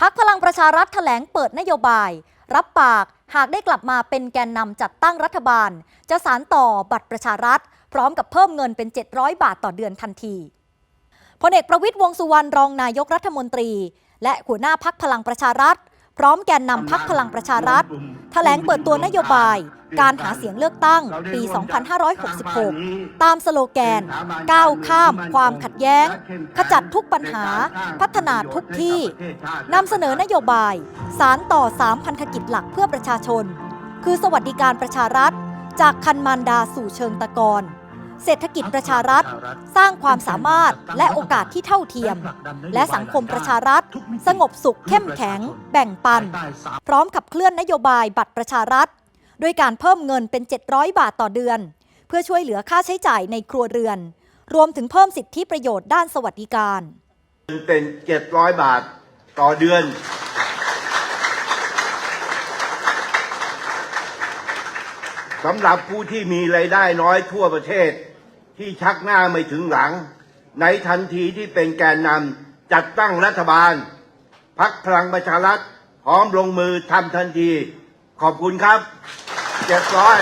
พักพลังประชารัฐแถลงเปิดนโยบาย รับปากหากได้กลับมาเป็นแกนนำจัดตั้งรัฐบาล จะสารต่อบัตรประชารัฐ พร้อมกับเพิ่มเงินเป็น 700 บาทต่อเดือนทันทีพลเอกประวิตยวงสุวรรณรองนายกรัฐมนตรี และหัวหน้าพักพลังประชารัฐ พร้อมแกนนำพักพลังประชารัฐ แถลงเปิดตัวนโยบาย การหาเสียงเลือกตั้งปี 2566 ตามสโลแกน ก้าวข้ามความขัดแย้ง ขจัดทุกปัญหา พัฒนาทุกที่นำเสนอนโยบาย สารต่อ 3 พันธกิจหลักเพื่อประชาชน คือสวัสดิการประชารัฐ จากคันมานดาสู่เชิงตะกอน เศรษฐกิจประชารัฐ สร้างความสามารถและโอกาสที่เท่าเทียม และสังคมประชารัฐ สงบสุขเข้มแข็ง แบ่งปัน พร้อมขับเคลื่อนนโยบายบัตรประชารัฐ ด้วยการเพิ่มเงินเป็น 700 บาทต่อเดือน เพื่อช่วยเหลือค่าใช้จ่ายในครัวเรือน รวมถึงเพิ่มสิทธิประโยชน์ด้านสวัสดิการ เป็น 700 บาทต่อเดือน สำหรับผู้ที่มีรายได้น้อยทั่วประเทศ ที่ชักหน้าไม่ถึงหลัง ในทันทีที่เป็นแกนนำจัดตั้งรัฐบาล พักพลังประชารัฐพร้อมลงมือทำทันที ขอบคุณครับเจ็ดร้อย